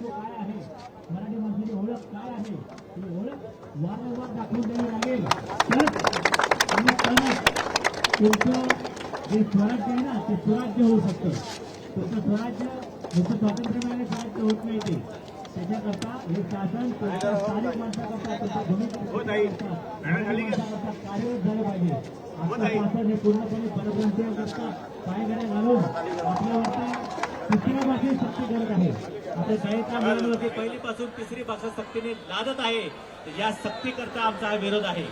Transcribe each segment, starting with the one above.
हेतू काय आहे? मराठी माणसाची ओळख काय आहे? ही ओळख वारंवार दाखवून द्यावी लागेल. तुमचं जे स्वराज्य आहे ना ते सुराज्य होऊ शकतं. तुमचं स्वराज्य नुसतं स्वातंत्र्य मिळाले स्वराज्य होत नाही ते. त्याच्याकरता हे शासन स्थानिक माणसाकरता भूमिका माणसाकरता कार्यरत झालं पाहिजे. आपलं शासन हे पूर्णपणे परप्रांतीयांकरता पायघड्या घालून आपल्यावरती तिसऱ्या भाषेत सक्ती करत आहे. आता की पहिलीपासून तिसरी भाषा सक्तीने लादत आहे. या सक्तीकरता आमचा हा विरोध आहे.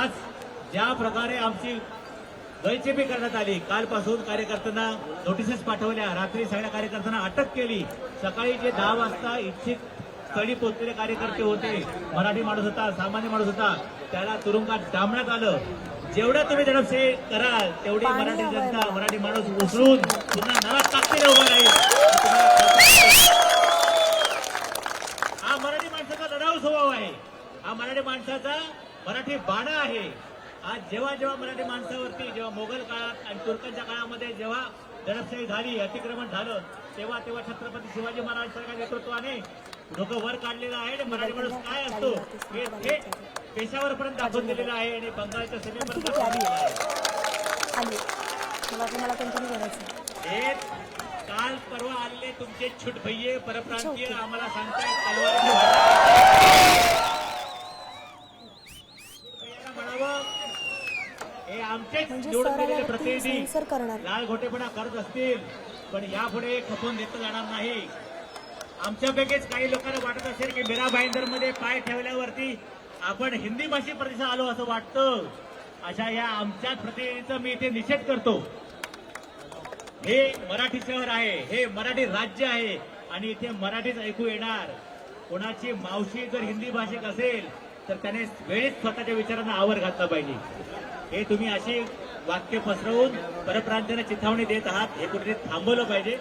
आज ज्या प्रकारे आमची गैरचेपी करण्यात आली कालपासून कार्यकर्त्यांना नोटिसेस पाठवल्या रात्री सगळ्या कार्यकर्त्यांना अटक केली. सकाळी जे दहा वाजता इच्छित स्थळी पोहोचलेले कार्यकर्ते होते मराठी माणूस होता सामान्य माणूस होता त्याला तुरुंगात डांबण्यात आलं. जेवढं तुम्ही दडपशे कराल तेवढी मराठी जनता मराठी माणूस उचलून पुन्हा नव्या ताकदीने उभा राहील हा मराठी माणसाचा लढाऊ स्वभाव आहे हा मराठी माणसाचा मराठी बाणा आहे. आज जेव्हा जेव्हा मराठी माणसावरती जेव्हा मोगल काळात आणि तुर्कांच्या काळामध्ये जेव्हा दडपशाही झाली अतिक्रमण झालं तेव्हा तेव्हा छत्रपती शिवाजी महाराजांच्या नेतृत्वाने लोक वर काढलेलं आहे आणि मराठी माणूस काय असतो हे थेट पेशावरपर्यंत दाखवून दिलेलं आहे आणि बंगालच्या सीमेपर्यंत हे काल परवा आलेले तुमचे छुट भैये परप्रांतीय आम्हाला सांगतायत म्हणजे निवडून सर दिलेले आल्यावरती प्रतिनिधी सेन्सर करणार. लाल घोटेपणा करत असतील पण यापुढे खपून देता जाणार नाही. आमच्यापैकीच काही लोकांना वाटत असेल की मीरा भाईंदरमध्ये पाय ठेवल्यावरती आपण हिंदी भाषी प्रतिसाद आलो असं वाटतं. अशा या आमच्याच प्रतिनिधीचा मी इथे निषेध करतो. हे मराठी शहर आहे हे मराठी राज्य आहे आणि इथे मराठीच ऐकू येणार. कोणाची मावशी जर हिंदी भाषिक असेल तर त्याने वेळीच स्वतःच्या विचारांना आवर घातला पाहिजे. हे तुम्ही अशी वाक्य पसरवून परप्रांतांना चिथावणी देत आहात हे कुठेतरी थांबवलं पाहिजे.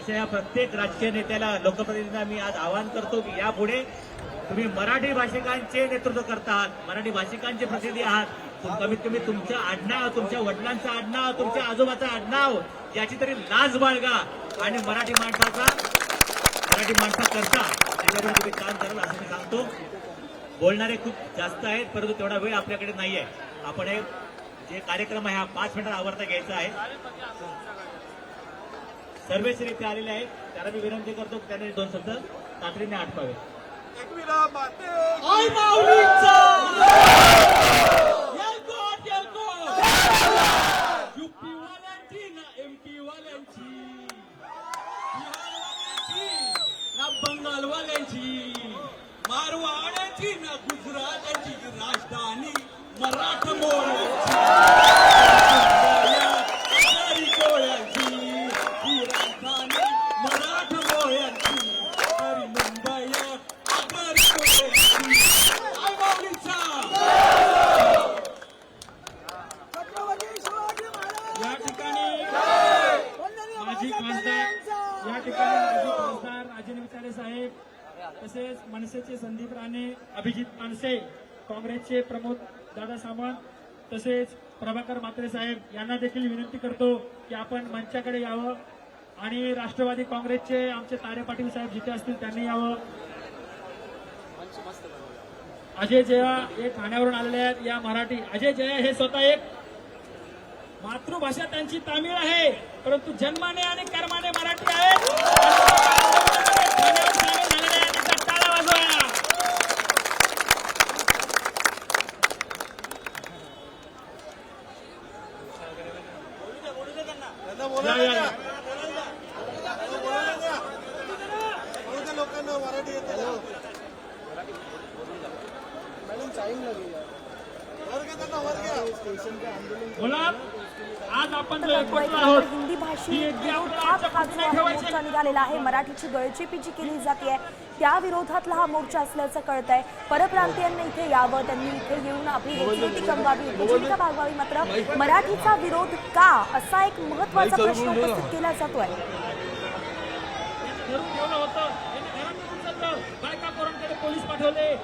अशा या प्रत्येक राजकीय नेत्याला लोकप्रतिनिधींना मी आज आवाहन करतो की यापुढे तुम्ही मराठी भाषिकांचे नेतृत्व करता आहात मराठी भाषिकांचे प्रतिनिधी आहात कमीत कमी तुमचं आडनाव तुमच्या वडिलांचं आडनाव तुमच्या आजोबाचं आडनाव याची तरी लाज बाळगा आणि मराठी माणसाचा मराठी माणसा करता त्याच्यावर तुम्ही काम कराल असं मी सांगतो. बोलणारे खूप जास्त आहेत परंतु तेवढा वेळ आपल्याकडे नाही आहे आपण हे जे कार्यक्रम आहे हा पाच मिनिटात आवडता घ्यायचा आहे. सर्वेश्री इथे आलेले आहेत. त्याला मी विनंती करतो की त्याने दोन शब्द तातडीने आठवावे ना एमपी वाल्यांची बिहार वाल्यांची ना बंगाल वाल्यांची मारवाड्यांची ना गुजरातांची राजधानी. मराठमोळ्यांची या ठिकाणी या ठिकाणी साहेब तसेच मनसेचे संदीप राणे अभिजित मानसे काँग्रेसचे प्रमोद दादा सामंत तसेच प्रभाकर मात्रे साहेब यांना देखील विनंती करतो की आपण मंचाकडे यावं आणि राष्ट्रवादी काँग्रेसचे आमचे तारे पाटील साहेब जिथे असतील त्यांनी यावं. अजय जया हे ठाण्यावरून आलेले आहेत या मराठी. अजय जया हे स्वतः एक मातृभाषा त्यांची तामिळ आहे परंतु जन्माने आणि कर्माने मराठी आहेत. आहेत. एकदा टाळ्या वाजवा. या, या, या. बोला आज आपण हिंदी निघालेला आहे. मराठीची गळचेपी जी केली जाते त्या विरोधातला हा मोर्चा असल्याचं कळत आहे परप्रांतीयांनी इथे यावं त्यांनी इथे येऊन आपली रोजीरोटी कमवावी उपजीविका भागवावी मात्र मराठीचा विरोध का? असा एक महत्त्वाचा प्रश्न उपस्थित केला जातोय. पोलीस पाठवले.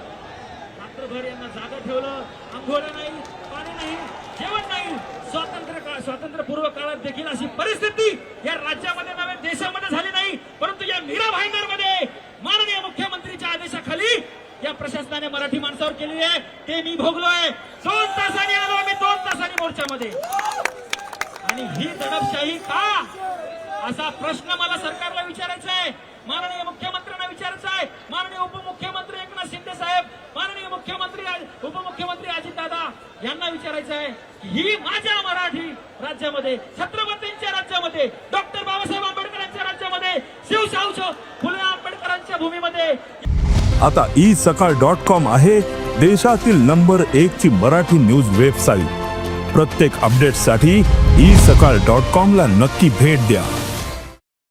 भर यांना जागा ठेवलं. आंघोळ्या नाही पाणी नाही जेवण नाही. स्वातंत्र्य काळ स्वातंत्र्यपूर्व काळात देखील अशी परिस्थिती या राज्यामध्ये नव्हे देशामध्ये झाली नाही. परंतु या मीरा भाईंदरमध्ये माननीय मुख्यमंत्रीच्या आदेशाखाली या प्रशासनाने मराठी माणसावर केलेली आहे. ते मी भोगलोय. दोन तासांनी आलो आम्ही दोन तासांनी मोर्चामध्ये. आणि ही दडपशाही का? असा प्रश्न मला सरकारला विचारायचा आहे. माननीय मुख्यमंत्र्यांना विचारायचं आहे. माननीय उपमुख्यमंत्री एकनाथ शिंदे साहेब माननीय मुख्यमंत्री उपमुख्यमंत्री अजितदादा यांना विचारायचं आहे की ही माझ्या मराठी राज्यामध्ये छत्रपतींच्या राज्यामध्ये डॉक्टर बाबासाहेब आंबेडकरांच्या राज्यामध्ये शिवशाहू फुले आंबेडकरांच्या भूमीमध्ये आता ई सकाळ डॉट कॉम आहे देशातील नंबर एक ची मराठी न्यूज वेबसाईट प्रत्येक अपडेटसाठी ई सकाळ डॉट कॉम ला नक्की भेट द्या.